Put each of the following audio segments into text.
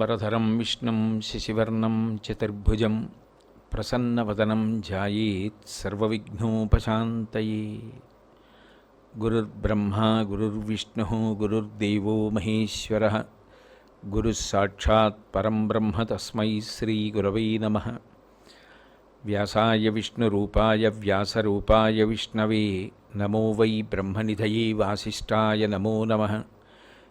पीताम्बरधरं विष्णु, शिशिवर्णं, चतुर्भुज, प्रसन्नवदनं ध्यायेत् सर्वविघ्नोपशान्तये। गुरुर्ब्रह्मा, गुरुर्विष्णुः, गुरुर्देवो महेश्वरः, गुरुस्साक्षात् ब्रह्म तस्म श्रीगुरव नम। व्यासाय विष्णुरूपाय, व्यासरूपाय विष्णवे, नमो वै ब्रह्म ब्रह्मनिधये वासीय नमो नमः।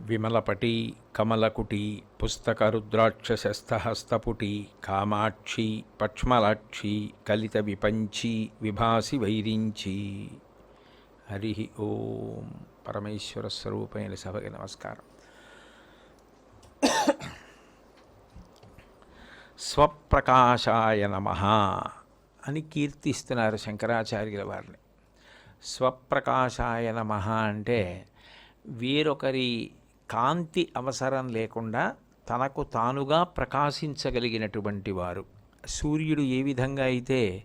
విమలపటి కమలకుటి పుస్తకరుద్రాక్షశస్తహస్తపుటి కామాక్షి పక్ష్మలాక్షి కలిత విపంచి విభాసి వైరించి హరి ఓం పరమేశ్వర స్వరూపైన సభకి నమస్కారం స్వప్రకాశాయ నమ అని కీర్తిస్తున్నారు శంకరాచార్యుల వారిని. స్వప్రకాశాయ నమ అంటే వేరొకరి కాంతి అవసరం లేకుండా తనకు తానుగా ప్రకాశించగలిగినటువంటి వారు. సూర్యుడు ఏ విధంగా అయితే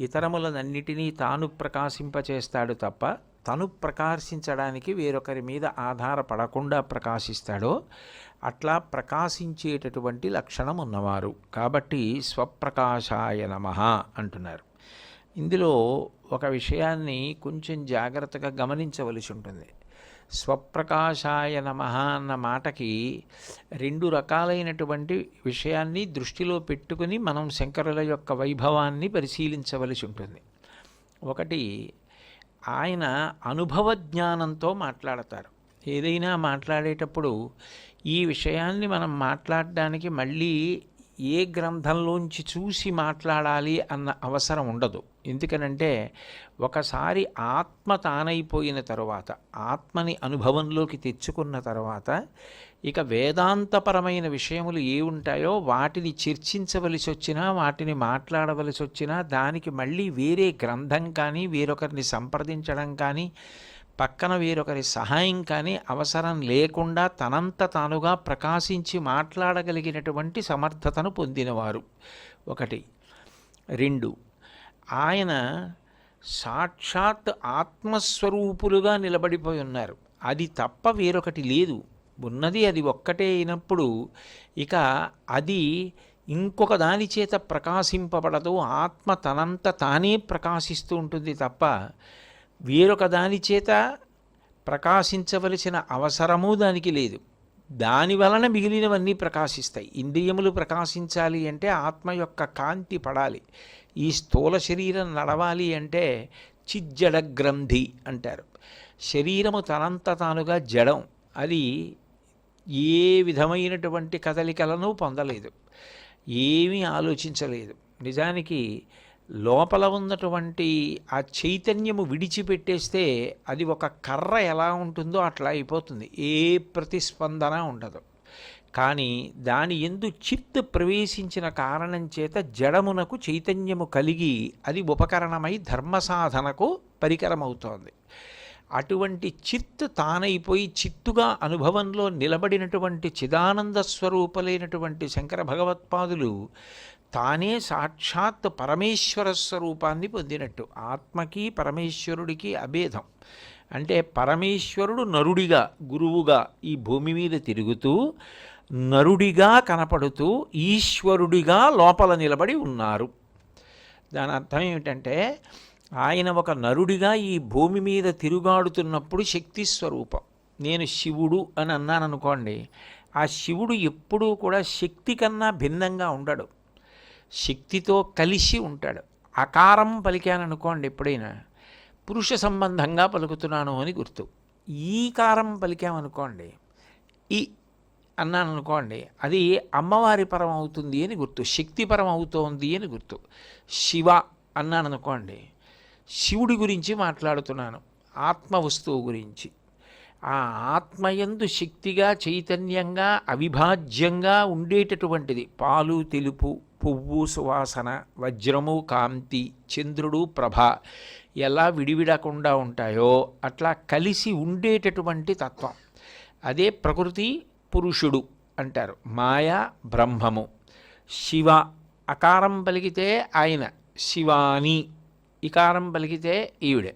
ఇతరములనన్నిటినీ తాను ప్రకాశింపచేస్తాడు తప్ప తను ప్రకాశించడానికి వేరొకరి మీద ఆధారపడకుండా ప్రకాశిస్తాడో అట్లా ప్రకాశించేటటువంటి లక్షణం ఉన్నవారు. కాబట్టి స్వప్రకాశాయ నమ అంటున్నారు. ఇందులో ఒక విషయాన్ని కొంచెం జాగ్రత్తగా గమనించవలసి ఉంటుంది. స్వప్రకాశాయ నమ అన్న మాటకి రెండు రకాలైనటువంటి విషయాన్ని దృష్టిలో పెట్టుకుని మనం శంకరుల యొక్క వైభవాన్ని పరిశీలించవలసి ఉంటుంది. ఒకటి ఆయన అనుభవ జ్ఞానంతో మాట్లాడతారు. ఏదైనా మాట్లాడేటప్పుడు ఈ విషయాన్ని మనం మాట్లాడడానికి మళ్ళీ ఏ గ్రంథంలోంచి చూసి మాట్లాడాలి అన్న అవసరం ఉండదు. ఎందుకనంటే ఒకసారి ఆత్మ తానైపోయిన తరువాత ఆత్మని అనుభవంలోకి తెచ్చుకున్న తర్వాత ఇక వేదాంతపరమైన విషయములు ఏ ఉంటాయో వాటిని చర్చించవలసి వచ్చినా వాటిని మాట్లాడవలసి వచ్చినా దానికి మళ్ళీ వేరే గ్రంథం కానీ వేరొకరిని సంప్రదించడం కానీ పక్కన వేరొకరి సహాయం కానీ అవసరం లేకుండా తనంత తానుగా ప్రకాశించి మాట్లాడగలిగినటువంటి సమర్థతను పొందినవారు. ఒకటి. రెండు. ఆయన సాక్షాత్ ఆత్మస్వరూపులుగా నిలబడిపోయి ఉన్నారు. అది తప్ప వేరొకటి లేదు. ఉన్నది అది ఒక్కటే అయినప్పుడు ఇక అది ఇంకొక దాని చేత ప్రకాశింపబడదు. ఆత్మ తనంత తానే ప్రకాశిస్తూ ఉంటుంది తప్ప వేరొక దాని చేత ప్రకాశించవలసిన అవసరము దానికి లేదు. దాని వలన మిగిలినవన్నీ ప్రకాశిస్తాయి. ఇంద్రియములు ప్రకాశించాలి అంటే ఆత్మ యొక్క కాంతి పడాలి. ఈ స్థూల శరీరం నడవాలి అంటే చిజ్జడ గ్రంథి అంటారు. శరీరము తనంత తానుగా జడం అది ఏ విధమైనటువంటి కదలికలను పొందలేదు ఏమీ ఆలోచించలేదు. నిజానికి లోపల ఉన్నటువంటి ఆ చైతన్యము విడిచిపెట్టేస్తే అది ఒక కర్ర ఎలా ఉంటుందో అట్లా అయిపోతుంది. ఏ ప్రతిస్పందన ఉండదు. కానీ దాని ఎందు చిత్ ప్రవేశించిన కారణం చేత జడమునకు చైతన్యము కలిగి అది ఉపకరణమై ధర్మ సాధనకు పరికరమవుతోంది. అటువంటి చిత్ తానైపోయి చిత్తుగా అనుభవంలో నిలబడినటువంటి చిదానంద స్వరూపలైనటువంటి శంకర భగవత్పాదులు తానే సాక్షాత్ పరమేశ్వర స్వరూపాన్ని పొందినట్టు. ఆత్మకి పరమేశ్వరుడికి అభేదం. అంటే పరమేశ్వరుడు నరుడిగా గురువుగా ఈ భూమి మీద తిరుగుతూ నరుడిగా కనపడుతూ ఈశ్వరుడిగా లోపల నిలబడి ఉన్నారు. దాని అర్థం ఏమిటంటే ఆయన ఒక నరుడిగా ఈ భూమి మీద తిరుగాడుతున్నప్పుడు శక్తి స్వరూపం. నేను శివుడు అని అన్నాను అనుకోండి ఆ శివుడు ఎప్పుడూ కూడా శక్తి కన్నా భిన్నంగా ఉండడు. శక్తితో కలిసి ఉంటాడు. అకారం పలికాననుకోండి ఎప్పుడైనా పురుష సంబంధంగా పలుకుతున్నాను అని గుర్తు. ఈ కారం పలికామనుకోండి ఈ అన్నాను అనుకోండి అది అమ్మవారి పరం అవుతుంది అని గుర్తు శక్తిపరం అవుతోంది అని గుర్తు. శివ అన్నాను అనుకోండి శివుడి గురించి మాట్లాడుతున్నాను ఆత్మ వస్తువు గురించి. ఆ ఆత్మయందు శక్తిగా చైతన్యంగా అవిభాజ్యంగా ఉండేటటువంటిది. పాలు తెలుపు పువ్వు సువాసన వజ్రము కాంతి చంద్రుడు ప్రభ ఎలా విడివిడకుండా ఉంటాయో అట్లా కలిసి ఉండేటటువంటి తత్వం. అదే ప్రకృతి పురుషుడు అంటారు మాయ బ్రహ్మము. శివ అకారం పలికితే ఆయన శివాని ఇకారం పలికితే ఈవిడే.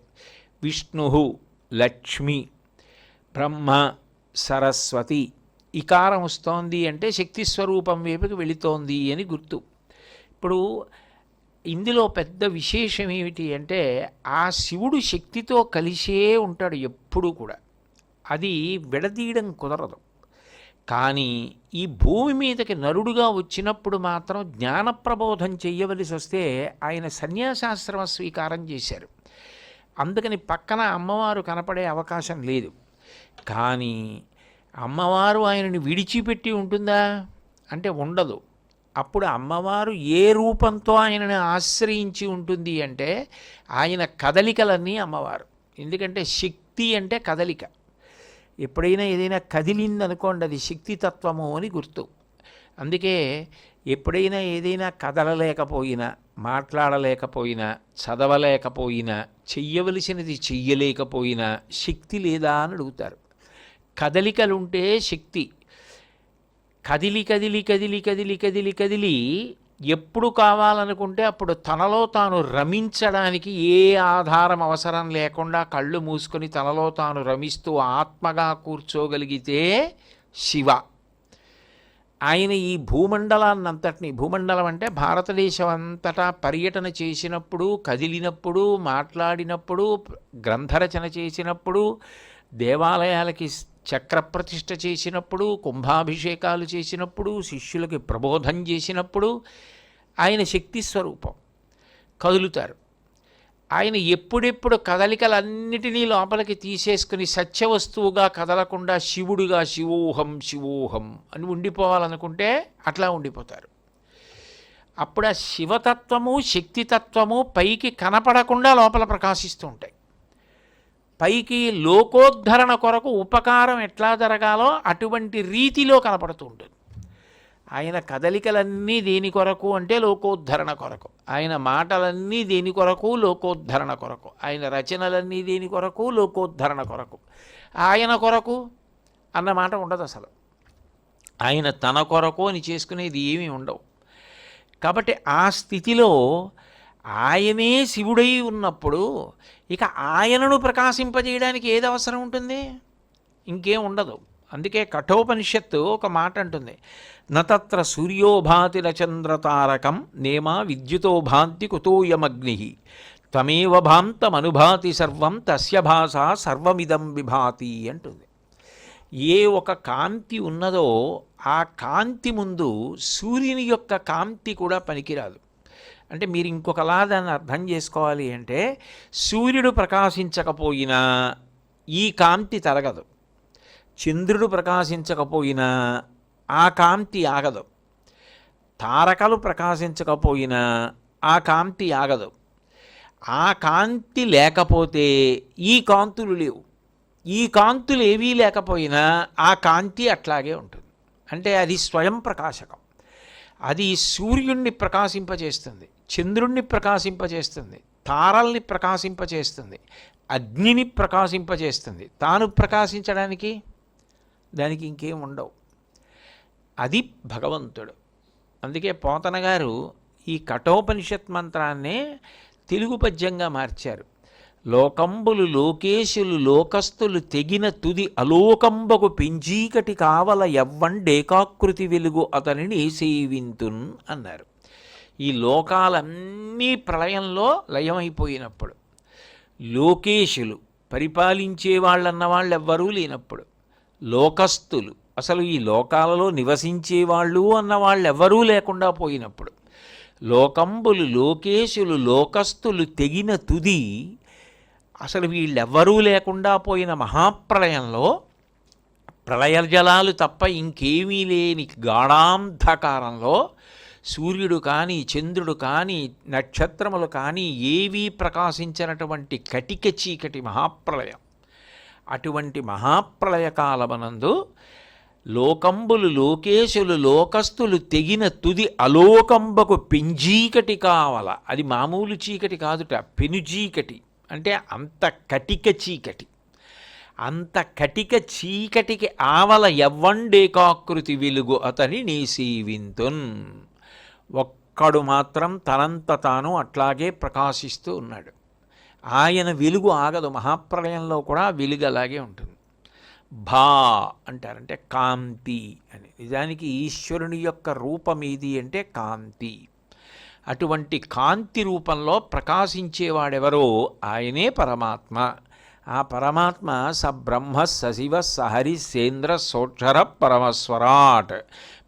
విష్ణు లక్ష్మి బ్రహ్మ సరస్వతి. ఇకారం వస్తోంది అంటే శక్తి స్వరూపం వైపుకి వెళుతోంది అని గుర్తు. ఇప్పుడు ఇందులో పెద్ద విశేషం ఏమిటి అంటే ఆ శివుడు శక్తితో కలిసే ఉంటాడు ఎప్పుడూ కూడా. అది విడదీయడం కుదరదు. కానీ ఈ భూమి మీదకి నరుడుగా వచ్చినప్పుడు మాత్రం జ్ఞాన ప్రబోధం చెయ్యవలసి వస్తే ఆయన సన్యాసాశ్రమ స్వీకారం చేశారు. అందుకని పక్కన అమ్మవారు కనపడే అవకాశం లేదు. కానీ అమ్మవారు ఆయనని విడిచిపెట్టి ఉంటుందా? అంటే ఉండదు. అప్పుడు అమ్మవారు ఏ రూపంతో ఆయనను ఆశ్రయించి ఉంటుంది అంటే ఆయన కదలికలన్నీ అమ్మవారు. ఎందుకంటే శక్తి అంటే కదలిక. ఎప్పుడైనా ఏదైనా కదిలిందనుకోండి అది శక్తితత్వము అని గుర్తు. అందుకే ఎప్పుడైనా ఏదైనా కదలలేకపోయినా మాట్లాడలేకపోయినా చదవలేకపోయినా చెయ్యవలసినది చెయ్యలేకపోయినా శక్తి లేదా అని అడుగుతారు. కదలికలుంటే శక్తి. కదిలి కదిలి కదిలి కదిలి కదిలి కదిలి ఎప్పుడు కావాలనుకుంటే అప్పుడు తనలో తాను రమించడానికి ఏ ఆధారం అవసరం లేకుండా కళ్ళు మూసుకొని తనలో తాను రమిస్తూ ఆత్మగా కూర్చోగలిగితే శివ. ఆయన ఈ భూమండలాన్నంతటిని భూమండలం అంటే భారతదేశం అంతటా పర్యటన చేసినప్పుడు కదిలినప్పుడు మాట్లాడినప్పుడు గ్రంథరచన చేసినప్పుడు దేవాలయాలకి చక్రప్రతిష్ఠ చేసినప్పుడు కుంభాభిషేకాలు చేసినప్పుడు శిష్యులకి ప్రబోధం చేసినప్పుడు ఆయన శక్తి స్వరూపం. కదులుతారు. ఆయన ఎప్పుడెప్పుడు కదలికలన్నిటినీ లోపలికి తీసేసుకుని సత్యవస్తువుగా కదలకుండా శివుడుగా శివోహం శివోహం అని ఉండిపోవాలనుకుంటే అట్లా ఉండిపోతారు. అప్పుడు ఆ శివతత్వము శక్తితత్వము పైకి కనపడకుండా లోపల ప్రకాశిస్తూ ఉంటాయి. పైకి లోకోద్ధరణ కొరకు ఉపకారం ఎట్లా జరగాలో అటువంటి రీతిలో కనపడుతూ ఉంటుంది. ఆయన కదలికలన్నీ దేని కొరకు అంటే లోకోద్ధరణ కొరకు. ఆయన మాటలన్నీ దేని కొరకు? లోకోద్ధరణ కొరకు. ఆయన రచనలన్నీ దేని కొరకు? లోకోద్ధరణ కొరకు. ఆయన కొరకు అన్న మాట ఉండదు అసలు. ఆయన తన కొరకు అని చేసుకునేది ఏమీ ఉండవు. కాబట్టి ఆ స్థితిలో ఆయనే శివుడై ఉన్నప్పుడు ఇక ఆయనను ప్రకాశింపజేయడానికి ఏది అవసరం ఉంటుంది? ఇంకేం ఉండదు. అందుకే కఠోపనిషత్తు ఒక మాట అంటుంది. నత్ర సూర్యోభాతి చంద్రతారకం నేమా విద్యుతో భాంతి కుతోయమగ్ని. త్వమేవ భాంతమనుభాతి సర్వం తస్య భాష సర్వమిదం విభాతి అంటుంది. ఏ ఒక కాంతి ఉన్నదో ఆ కాంతి ముందు సూర్యుని యొక్క కాంతి కూడా పనికిరాదు. అంటే మీరు ఇంకొకలా దాన్ని అర్థం చేసుకోవాలి అంటే సూర్యుడు ప్రకాశించకపోయినా ఈ కాంతి తరగదు. చంద్రుడు ప్రకాశించకపోయినా ఆ కాంతి ఆగదు. తారకలు ప్రకాశించకపోయినా ఆ కాంతి ఆగదు. ఆ కాంతి లేకపోతే ఈ కాంతులు లేవు. ఈ కాంతులు ఏవీ లేకపోయినా ఆ కాంతి అట్లాగే ఉంటుంది. అంటే అది స్వయం ప్రకాశకం. అది సూర్యుణ్ణి ప్రకాశింపజేస్తుంది. చంద్రుణ్ణి ప్రకాశింపజేస్తుంది తారల్ని ప్రకాశింపజేస్తుంది అగ్నిని ప్రకాశింపజేస్తుంది. తాను ప్రకాశించడానికి దానికి ఇంకేం ఉండవు. అది భగవంతుడు. అందుకే పోతన గారు ఈ కఠోపనిషత్ మంత్రాన్నే తెలుగు పద్యంగా మార్చారు. లోకంబులు లోకేశులు లోకస్తులు తెగిన తుది అలోకంబకు పెంచీకటి కావల ఎవ్వండేకాకృతి వెలుగు అతనిని సేవింతున్ అన్నారు. లోకాలన్నీ ప్రళయంలో లయమైపోయినప్పుడు లోకేశులు పరిపాలించే వాళ్ళన్న వాళ్ళు ఎవ్వరూ లేనప్పుడు లోకస్తులు అసలు ఈ లోకాలలో నివసించే వాళ్ళు అన్న వాళ్ళు ఎవ్వరూ లేకుండా పోయినప్పుడు లోకంబులు లోకేశులు లోకస్తులు తెగిన తుది అసలు వీళ్ళెవ్వరూ లేకుండా పోయిన మహాప్రళయంలో ప్రళయ జలాలు తప్ప ఇంకేమీ లేని గాఢాంధకారంలో సూర్యుడు కానీ చంద్రుడు కానీ నక్షత్రములు కానీ ఏవీ ప్రకాశించినటువంటి కటిక చీకటి మహాప్రళయం అటువంటి మహాప్రళయ కాలమనందు లోకంబులు లోకేశులు లోకస్తులు తెగిన తుది అలోకంబకు పెంజీకటి కావల. అది మామూలు చీకటి కాదుట పెనుజీకటి అంటే అంత కటిక చీకటి. అంత కటిక చీకటికి ఆవల ఎవ్వండేకాకృతి వెలుగు అతని నీ సీవింతున్. ఒక్కడు మాత్రం తనంత తాను అట్లాగే ప్రకాశిస్తూ ఉన్నాడు. ఆయన వెలుగు ఆగదు మహాప్రలయంలో కూడా వెలుగు అలాగే ఉంటుంది. భా అంటారంటే కాంతి అని. నిజానికి ఈశ్వరుని యొక్క రూపం ఏది అంటే కాంతి. అటువంటి కాంతి రూపంలో ప్రకాశించేవాడెవరో ఆయనే పరమాత్మ. ఆ పరమాత్మ స బ్రహ్మ సశివ సహరి సేంద్ర సోక్షర పరమస్వరాట్.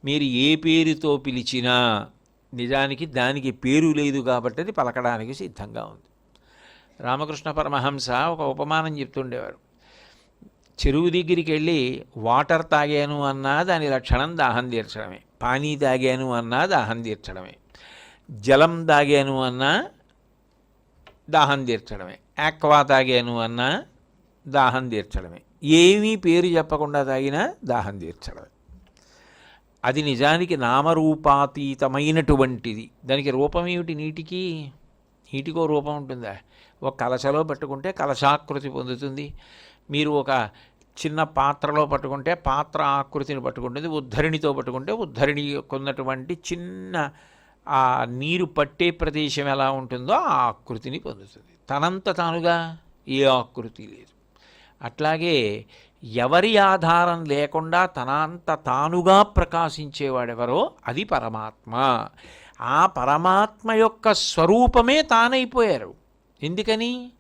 మీరు ఏ పేరుతో పిలిచినా నిజానికి దానికి పేరు లేదు కాబట్టి అది పలకడానికి సిద్ధంగా ఉంది. రామకృష్ణ పరమహంస ఒక ఉపమానం చెప్తుండేవారు. చెరువు దగ్గరికి వెళ్ళి వాటర్ తాగాను అన్నా దాని లక్షణం దాహం తీర్చడమే. పానీ తాగాను అన్నా దాహం తీర్చడమే. జలం తాగాను అన్నా దాహం తీర్చడమే. ఆక్వా తాగాను అన్నా దాహం తీర్చడమే. ఏమీ పేరు చెప్పకుండా తాగినా దాహం తీర్చడమే. అది నిజానికి నామరూపాతీతమైనటువంటిది. దానికి రూపం ఏమిటి నీటికి? నీటికో రూపం ఉంటుందా? ఒక కలశలో పట్టుకుంటే కలశాకృతి పొందుతుంది. మీరు ఒక చిన్న పాత్రలో పట్టుకుంటే పాత్ర ఆకృతిని పట్టుకుంటుంది. ఉద్ధరిణితో పట్టుకుంటే ఉద్ధరిణి కొన్నటువంటి చిన్న ఆ నీరు పట్టే ప్రదేశం ఎలా ఉంటుందో ఆ ఆకృతిని పొందుతుంది. తనంత తానుగా ఏ ఆకృతి లేదు. అట్లాగే ఎవరి ఆధారం లేకుండా తనంత తానుగా ప్రకాశించేవాడెవరో అది పరమాత్మ. ఆ పరమాత్మ యొక్క స్వరూపమే తానైపోయారు. ఎందుకని?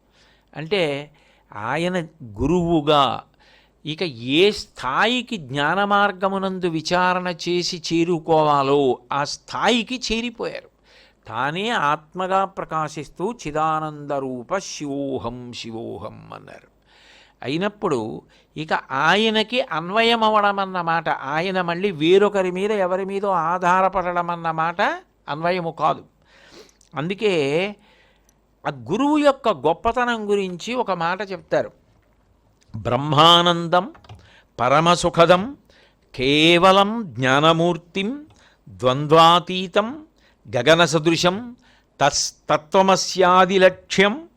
అంటే ఆయన గురువుగా ఇక ఏ స్థాయికి జ్ఞాన మార్గమునందు విచారణ చేసి చేరుకోవాలో ఆ స్థాయికి చేరిపోయారు. తానే ఆత్మగా ప్రకాశిస్తూ చిదానందరూప శివోహం శివోహం అన్నారు. అయినప్పుడు ఇక ఆయనకి అన్వయం అవ్వడం అన్నమాట ఆయన మళ్ళీ వేరొకరి మీద ఎవరి మీదో ఆధారపడడం అన్నమాట అన్వయము కాదు. అందుకే ఆ గురువు యొక్క గొప్పతనం గురించి ఒక మాట చెప్తారు. బ్రహ్మానందం పరమసుఖదం కేవలం జ్ఞానమూర్తిం ద్వంద్వాతీతం గగన సదృశం తస్ తత్వమస్యాదిలక్ష్యం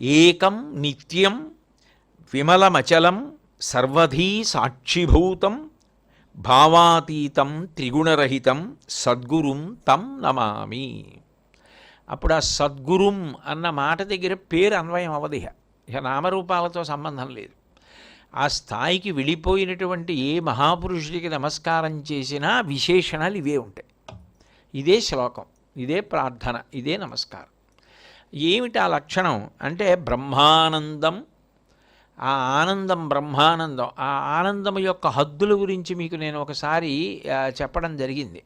ఏకం నిత్యం విమలమచలం సర్వధీ సాక్షిభూతం భావాతీతం త్రిగుణరహితం సద్గురుం తం నమామి. అప్పుడు ఆ సద్గురుం అన్న మాట దగ్గర పేరు అన్వయం అవదు ఇహ. ఇక నామరూపాలతో సంబంధం లేదు. ఆ స్థాయికి వెళ్ళిపోయినటువంటి ఏ మహాపురుషుడికి నమస్కారం చేసినా విశేషణాలు ఇవే ఉంటాయి. ఇదే శ్లోకం ఇదే ప్రార్థన ఇదే నమస్కారం. ఏమిటి ఆ లక్షణం? అంటే బ్రహ్మానందం ఆ ఆనందం బ్రహ్మానందం ఆ ఆనందం యొక్క హద్దుల గురించి మీకు నేను ఒకసారి చెప్పడం జరిగింది.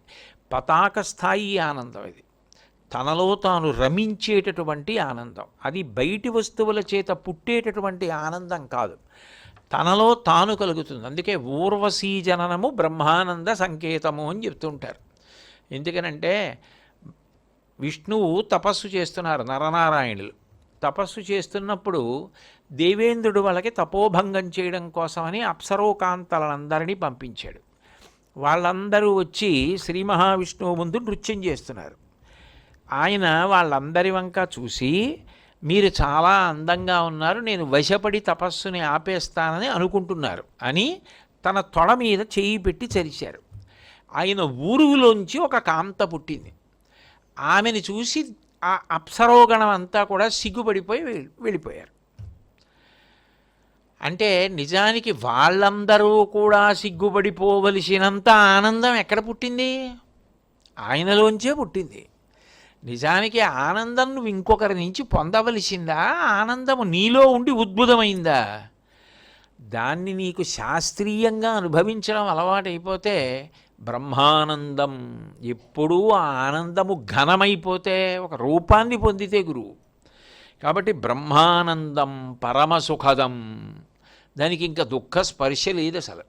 పతాక స్థాయి ఆనందం ఇది. తనలో తాను రమించేటటువంటి ఆనందం. అది బయటి వస్తువుల చేత పుట్టేటటువంటి ఆనందం కాదు. తనలో తాను కలుగుతుంది. అందుకే ఊర్వశీ జననము బ్రహ్మానంద సంకేతము అని చెప్తుంటారు. ఎందుకనంటే విష్ణువు తపస్సు చేస్తున్నారు నరనారాయణులు. తపస్సు చేస్తున్నప్పుడు దేవేంద్రుడు వాళ్ళకి తపోభంగం చేయడం కోసమని అప్సరోకాంతలందరినీ పంపించాడు. వాళ్ళందరూ వచ్చి శ్రీ మహావిష్ణువు ముందు నృత్యం చేస్తున్నారు. ఆయన వాళ్ళందరి వంక చూసి మీరు చాలా అందంగా ఉన్నారు నేను వశపడి తపస్సుని ఆపేస్తానని అనుకుంటున్నారు అని తన తొడ మీద చేయి పెట్టి చరిచారు. ఆయన ఊరులోంచి ఒక కాంత పుట్టింది. ఆమెను చూసి ఆ అప్సరోగణం అంతా కూడా సిగ్గుపడిపోయి వెళ్ళిపోయారు. అంటే నిజానికి వాళ్ళందరూ కూడా సిగ్గుపడిపోవలసినంత ఆనందం ఎక్కడ పుట్టింది? ఆయనలోంచే పుట్టింది. నిజానికి ఆనందం నువ్వు ఇంకొకరి నుంచి పొందవలసిందా? ఆనందము నీలో ఉండి ఉద్భుతమైందా? దాన్ని నీకు శాస్త్రీయంగా అనుభవించడం అలవాటైపోతే బ్రహ్మానందం ఎప్పుడూ ఆ ఆనందము ఘనమైపోతే ఒక రూపాన్ని పొందితే గురువు. కాబట్టి బ్రహ్మానందం పరమసుఖదం. దానికి ఇంకా దుఃఖ స్పర్శ లేదు అసలు.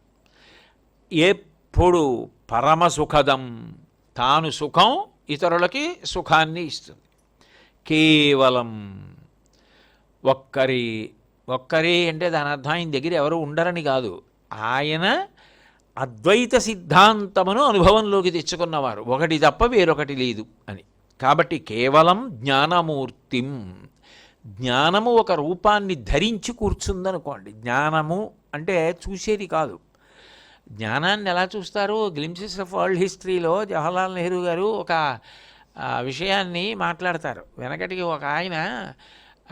ఎప్పుడు పరమసుఖదం తాను సుఖం ఇతరులకి సుఖాన్ని ఇస్తుంది. కేవలం ఒక్కరి ఒక్కరే అంటే దాని అర్థం ఆయన దగ్గర ఎవరు ఉండరని కాదు. ఆయన అద్వైత సిద్ధాంతమును అనుభవంలోకి తెచ్చుకున్నవారు. ఒకటి తప్ప వేరొకటి లేదు అని. కాబట్టి కేవలం జ్ఞానమూర్తిం. జ్ఞానము ఒక రూపాన్ని ధరించి కూర్చుందనుకోండి. జ్ఞానము అంటే చూసేది కాదు. జ్ఞానాన్ని ఎలా చూస్తారు? గ్లిమ్సెస్ ఆఫ్ వరల్డ్ హిస్టరీలో జవహర్లాల్ నెహ్రూ గారు ఒక విషయాన్ని మాట్లాడతారు. వెనకటికి ఒక ఆయన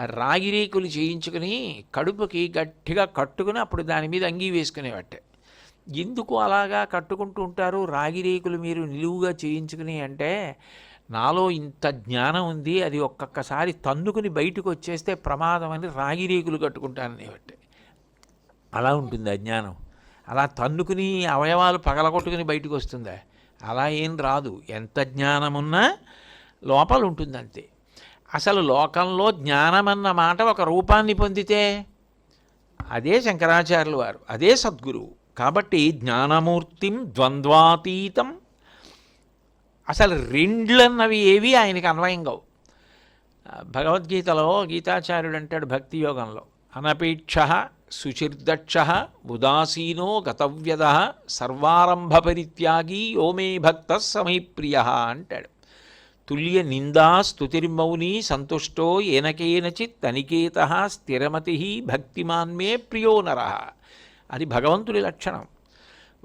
రాగిరేకులు చేయించుకుని కడుపుకి గట్టిగా కట్టుకుని అప్పుడు దాని మీద అంగీ వేసుకునేవట్టే. ఎందుకు అలాగా కట్టుకుంటూ ఉంటారు? రాగిరేకులు మీరు నిలువుగా చేయించుకుని అంటే నాలో ఇంత జ్ఞానం ఉంది అది ఒక్కొక్కసారి తన్నుకుని బయటకు వచ్చేస్తే ప్రమాదం అని రాగిరేకులు కట్టుకుంటాననేవట్టే అలా ఉంటుంది అజ్ఞానం అలా తన్నుకుని అవయవాలు పగలగొట్టుకుని బయటకు వస్తుందా? అలా ఏం రాదు. ఎంత జ్ఞానమున్నా లోపల ఉంటుంది అంతే అసలు లోకంలో జ్ఞానమన్న మాట ఒక రూపాన్ని పొందితే అదే శంకరాచార్యులు వారు అదే సద్గురువు. కాబట్టి జ్ఞానమూర్తిం ద్వంద్వాతీతం అసలు రెండ్లన్నవి ఏవి ఆయనకి అన్వయం కావు. భగవద్గీతలో గీతాచార్యుడు అంటాడు భక్తి యోగంలో. అనపేక్ష శుచిర్దక్ష ఉదాసీనో గతవ్యద సర్వారంభ పరిత్యాగి యోమే భక్త సమయప్రియ అంటాడు. తుల్య నిందా స్తుతిర్మౌని సంతుష్టో ఏనకేనచిత్ తనికేత స్థిరమతి భక్తిమాన్మే ప్రియో నర. అది భగవంతుడి లక్షణం.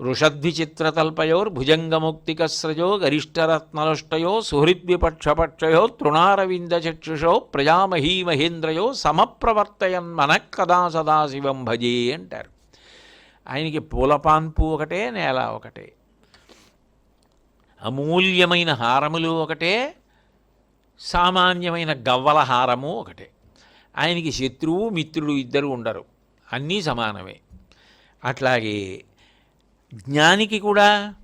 వృషద్విచిత్రతల్పయోర్భుజంగముక్తికస్రజో గరిష్టరత్నలుష్టయో సుహృద్విపక్షపక్షయో తృణారవిందచక్షుషో ప్రజామహీ మహేంద్రయో సమప్రవర్తయన్ మనః కదా సదాశివం భజే అంటారు. ఆయనకి పూలపాన్పు ఒకటే నేల ఒకటే. అమూల్యమైన హారములు ఒకటే సామాన్యమైన గవ్వల హారము ఒకటే. ఆయనకి శత్రువు మిత్రుడు ఇద్దరు ఉండరు. అన్నీ సమానమే. అట్లాగే జ్ఞానికి కూడా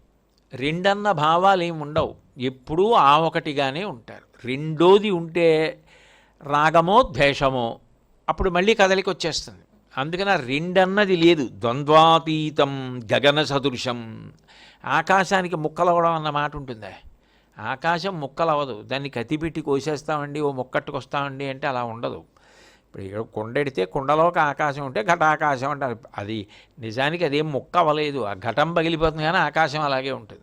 రెండన్న భావాలు ఏమి ఉండవు ఎప్పుడూ ఆ ఒకటిగానే ఉంటారు. రెండోది ఉంటే రాగమో ద్వేషమో అప్పుడు మళ్ళీ కదలికి వచ్చేస్తుంది అందుకని రెండన్నది లేదు. ద్వంద్వాతీతం గగన సదృశం. ఆకాశానికి ముక్కలవడం అన్న మాట ఉంటుందా. ఆకాశం ముక్కలవ్వదు. దాన్ని కత్తిపెట్టి కోసేస్తామండి ఓ ముక్కట్టుకొస్తామండి అంటే అలా ఉండదు. ఇప్పుడు ఇక్కడ కొండెడితే కుండలోకి ఆకాశం ఉంటే ఘటాకాశం అంటారు అది నిజానికి అదేం ముక్క అవ్వలేదు. ఆ ఘటం పగిలిపోతుంది కానీ ఆకాశం అలాగే ఉంటుంది.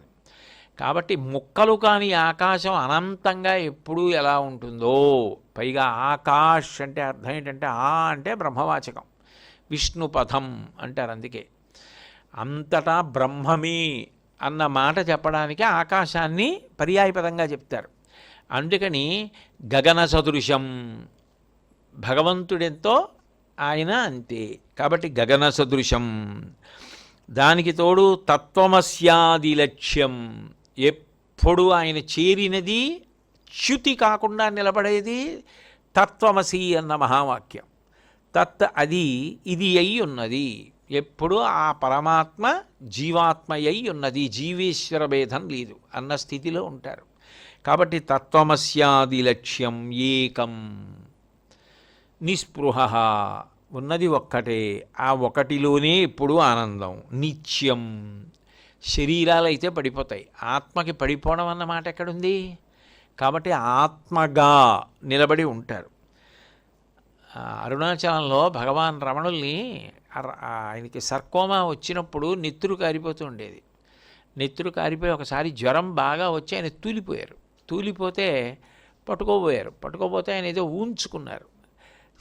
కాబట్టి ముక్కలు కాని ఆకాశం అనంతంగా ఎప్పుడూ ఎలా ఉంటుందో పైగా ఆకాష్ అంటే అర్థం ఏంటంటే ఆ అంటే బ్రహ్మవాచకం. విష్ణుపథం అంటారు అందుకే. అంతటా బ్రహ్మమే అన్న మాట చెప్పడానికి ఆకాశాన్ని పర్యాయపదంగా చెప్తారు. అందుకని గగన సదృశం భగవంతుడెంతో ఆయన అంతే. కాబట్టి గగన సదృశం దానికి తోడు తత్వమస్యాది లక్ష్యం ఎప్పుడు ఆయన చేరినది చ్యుతి కాకుండా నిలబడేది తత్వమసి అన్న మహావాక్యం. తత్ అది ఇది అయి ఉన్నది. ఎప్పుడు ఆ పరమాత్మ జీవాత్మయ్యి ఉన్నది. జీవేశ్వర భేదం లేదు. అన్న స్థితిలో ఉంటారు. కాబట్టి తత్వమస్యాది లక్ష్యం ఏకం. నిస్పృహ. ఉన్నది ఒక్కటే. ఆ ఒకటిలోనే ఎప్పుడూ ఆనందం. నిత్యం. శరీరాలు అయితే పడిపోతాయి. ఆత్మకి పడిపోవడం అన్న మాట ఎక్కడుంది? కాబట్టి ఆత్మగా నిలబడి ఉంటారు. అరుణాచలంలో భగవాన్ రమణుల్ని ఆయనకి సర్కోమా వచ్చినప్పుడు నెత్తురు కారిపోతూ ఉండేది. నెత్తురు కారిపోయి ఒకసారి జ్వరం బాగా వచ్చి ఆయన తూలిపోయారు. తూలిపోతే పట్టుకోబోయారు. పట్టుకోపోతే ఆయన ఏదో ఊంచుకున్నారు.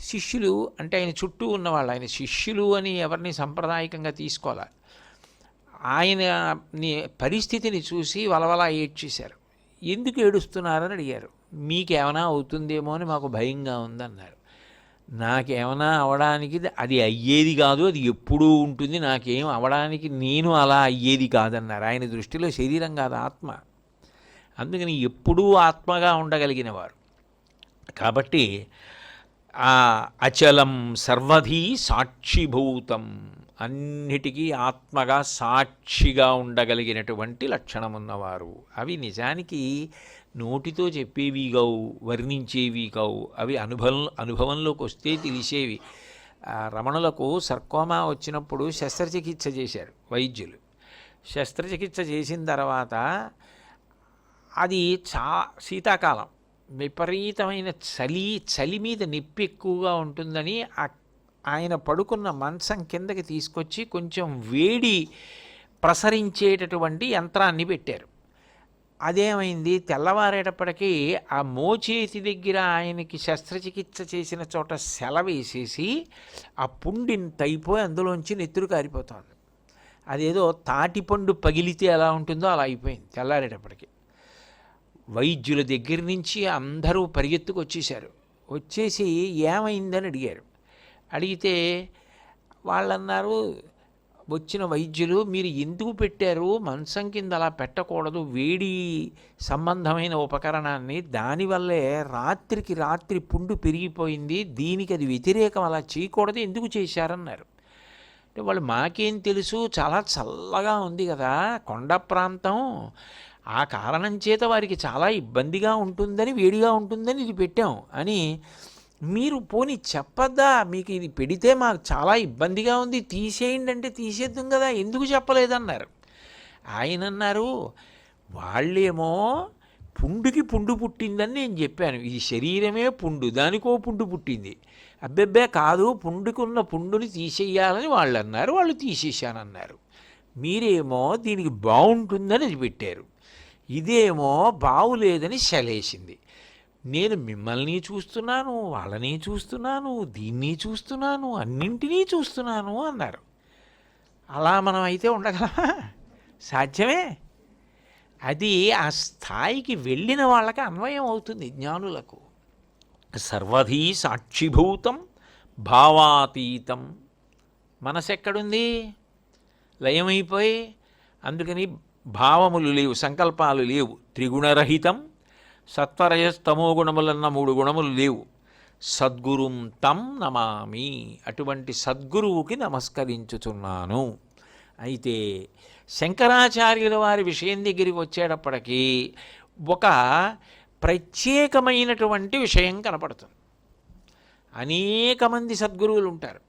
శిష్యులు అంటే ఆయన చుట్టూ ఉన్నవాళ్ళు ఆయన శిష్యులు అని ఎవరిని సాంప్రదాయకంగా తీసుకోవాలి. ఆయన పరిస్థితిని చూసి వలవలా ఏడ్చేశారు. ఎందుకు ఏడుస్తున్నారని అడిగారు. మీకేమైనా అవుతుందేమో అని మాకు భయంగా ఉందన్నారు. నాకేమైనా అవడానికి అది అయ్యేది కాదు అది ఎప్పుడూ ఉంటుంది. నాకేం అవడానికి నేను అలా అయ్యేది కాదన్నారు. ఆయన దృష్టిలో శరీరం కాదు ఆత్మ. అందుకని ఎప్పుడూ ఆత్మగా ఉండగలిగిన వారు కాబట్టి అచలం సర్వధీ సాక్షిభూతం. అన్నిటికీ ఆత్మగా సాక్షిగా ఉండగలిగినటువంటి లక్షణం ఉన్నవారు అవి నిజానికి నోటితో చెప్పేవి కావు వర్ణించేవి కావు అవి అనుభవం అనుభవంలోకి వస్తే తెలిసేవి రమణులకు సర్కోమా వచ్చినప్పుడు శస్త్రచికిత్స చేశారు వైద్యులు. శస్త్రచికిత్స చేసిన తర్వాత అది చా శీతాకాలం. విపరీతమైన చలి చలి మీద నొప్పి ఎక్కువగా ఉంటుందని ఆయన పడుకున్న మంచం కిందకి తీసుకొచ్చి కొంచెం వేడి ప్రసరించేటటువంటి యంత్రాన్ని పెట్టారు. అదేమైంది? తెల్లవారేటప్పటికీ ఆ మోచేతి దగ్గర ఆయనకి శస్త్రచికిత్స చేసిన చోట సెలవేసేసి ఆ పుండిని అయిపోయి అందులోంచి నెత్తురు కారిపోతుంది. అదేదో తాటిపండు పగిలితే ఎలా ఉంటుందో అలా అయిపోయింది తెల్లారేటప్పటికి. వైద్యుల దగ్గర నుంచి అందరూ పరిగెత్తుకు వచ్చేశారు వచ్చేసి ఏమైందని అడిగారు. అడిగితే వాళ్ళన్నారు వచ్చిన వైద్యులు మీరు ఎందుకు పెట్టారు? మంచం కింద అలా పెట్టకూడదు. వేడి సంబంధమైన ఉపకరణాన్ని దానివల్లే రాత్రికి రాత్రి పుండు పెరిగిపోయింది. దీనికి అది వ్యతిరేకం అలా చేయకూడదు. ఎందుకు చేశారన్నారు? అంటే వాళ్ళు మాకేం తెలుసు? చాలా చల్లగా ఉంది కదా. కొండ ప్రాంతం. ఆ కారణం చేత వారికి చాలా ఇబ్బందిగా ఉంటుందని వేడిగా ఉంటుందని ఇది పెట్టాం. అని మీరు పోని చెప్పద్దా? మీకు ఇది పెడితే మాకు చాలా ఇబ్బందిగా ఉంది. తీసేయండి అంటే తీసేద్దాం కదా. ఎందుకు చెప్పలేదన్నారు. ఆయన అన్నారు వాళ్ళేమో పుండుకి పుండు పుట్టిందని నేను చెప్పాను. ఇది శరీరమే పుండు. దానికో పుండు పుట్టింది. అబ్బెబ్బే కాదు పుండుకున్న పుండుని తీసేయాలని వాళ్ళు అన్నారు వాళ్ళు తీసేశానన్నారు. మీరేమో దీనికి బాగుంటుందని అది పెట్టారు. ఇదేమో బాగులేదని శలేసింది. నేను మిమ్మల్ని చూస్తున్నాను వాళ్ళని చూస్తున్నాను దీన్ని చూస్తున్నాను అన్నింటినీ చూస్తున్నాను అన్నారు. అలా మనం అయితే ఉండగలమా? సాధ్యమే? అది ఆ స్థాయికి వెళ్ళిన వాళ్ళకి అన్వయం అవుతుంది జ్ఞానులకు. సర్వధీ సాక్షిభూతం భావాతీతం. మనసు ఎక్కడుంది లయమైపోయి అందుకని భావములు లేవు సంకల్పాలు లేవు. త్రిగుణరహితం సత్వరయస్తమో గుణములన్న మూడు గుణములు లేవు. సద్గురుం తం నమామి అటువంటి సద్గురువుకి నమస్కరించుతున్నాను అయితే శంకరాచార్యుల వారి విషయం దగ్గరికి వచ్చేటప్పటికీ ఒక ప్రత్యేకమైనటువంటి విషయం కనపడుతుంది. అనేక మంది సద్గురువులు ఉంటారు.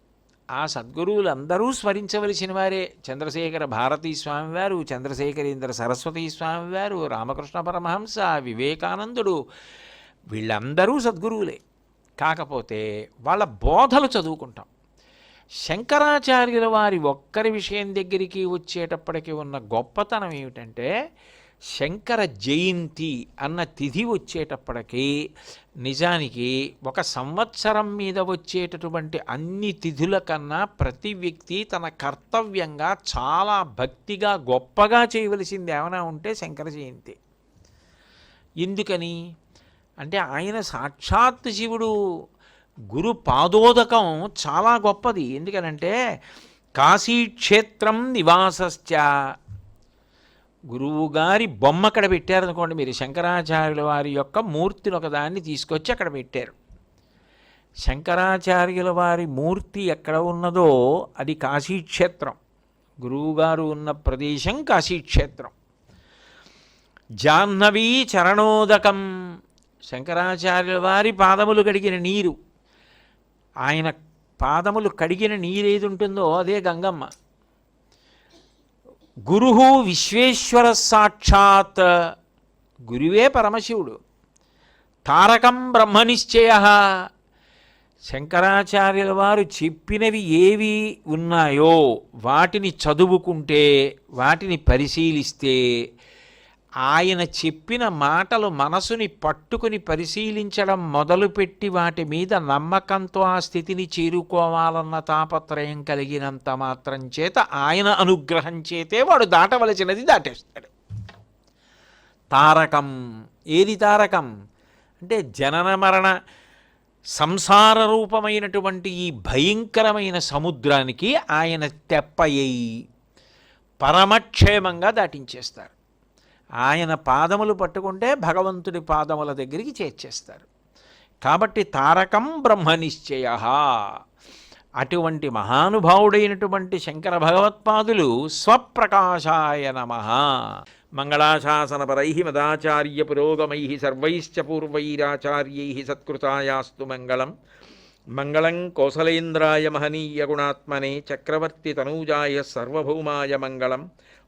ఆ సద్గురువులు అందరూ స్మరించవలసిన వారే. చంద్రశేఖర భారతీ స్వామివారు చంద్రశేఖరేంద్ర సరస్వతీ స్వామివారు రామకృష్ణ పరమహంస వివేకానందుడు వీళ్ళందరూ సద్గురువులే. కాకపోతే వాళ్ళ బోధలు చదువుకుంటాం. శంకరాచార్యుల వారి ఒక్కరి విషయం దగ్గరికి వచ్చేటప్పటికి ఉన్న గొప్పతనం ఏమిటంటే శంకర జయంతి అన్న తిథి వచ్చేటప్పటికీ నిజానికి ఒక సంవత్సరం మీద వచ్చేటటువంటి అన్ని తిథుల కన్నా ప్రతి వ్యక్తి తన కర్తవ్యంగా చాలా భక్తిగా గొప్పగా చేయవలసింది ఏమైనా ఉంటే శంకర జయంతి. ఎందుకని? అంటే ఆయన సాక్షాత్ శివుడు గురు పాదోదకం చాలా గొప్పది. ఎందుకనంటే కాశీక్షేత్రం నివాసశ్చ గురువుగారి బొమ్మ అక్కడ పెట్టారనుకోండి మీరు శంకరాచార్యుల వారి యొక్క మూర్తిని ఒకదాన్ని తీసుకొచ్చి అక్కడ పెట్టారు. శంకరాచార్యుల వారి మూర్తి ఎక్కడ ఉన్నదో అది కాశీక్షేత్రం. గురువుగారు ఉన్న ప్రదేశం కాశీక్షేత్రం. జాహ్నవీ చరణోదకం. శంకరాచార్యుల వారి పాదములు కడిగిన నీరు. ఆయన పాదములు కడిగిన నీరు ఏది ఉంటుందో అదే గంగమ్మ. గురు విశ్వేశ్వర సాక్షాత్ గురువే పరమశివుడు. తారకం బ్రహ్మనిశ్చయ శంకరాచార్యుల వారు చెప్పినవి ఏవి ఉన్నాయో వాటిని చదువుకుంటే వాటిని పరిశీలిస్తే ఆయన చెప్పిన మాటలు మనసుని పట్టుకుని పరిశీలించడం మొదలుపెట్టి వాటి మీద నమ్మకంతో ఆ స్థితిని చేరుకోవాలన్న తాపత్రయం కలిగినంత మాత్రం చేత ఆయన అనుగ్రహం చేతే వాడు దాటవలసినది దాటేస్తాడు. తారకం. ఏది తారకం? అంటే జనన మరణ సంసార రూపమైనటువంటి ఈ భయంకరమైన సముద్రానికి ఆయన తెప్పయ్యి పరమక్షేమంగా దాటించేస్తారు. ఆయన పాదములు పట్టుకుంటే భగవంతుడి పాదముల దగ్గరికి చేర్చేస్తారు. కాబట్టి తారకం బ్రహ్మనిశ్చయ అటువంటి మహానుభావుడైనటువంటి శంకర భగవత్పాదులు స్వప్రకాశాయ నమ. మంగళాశాసనపరై మదాచార్య పురోగమై సర్వైశ్చ పూర్వైరాచార్యై సత్కృతాయాస్తు మంగళం. మంగళం కోసలేంద్రాయ మహనీయ గుణాత్మనే చక్రవర్తి తనూజాయ సర్వభౌమాయ మంగళం.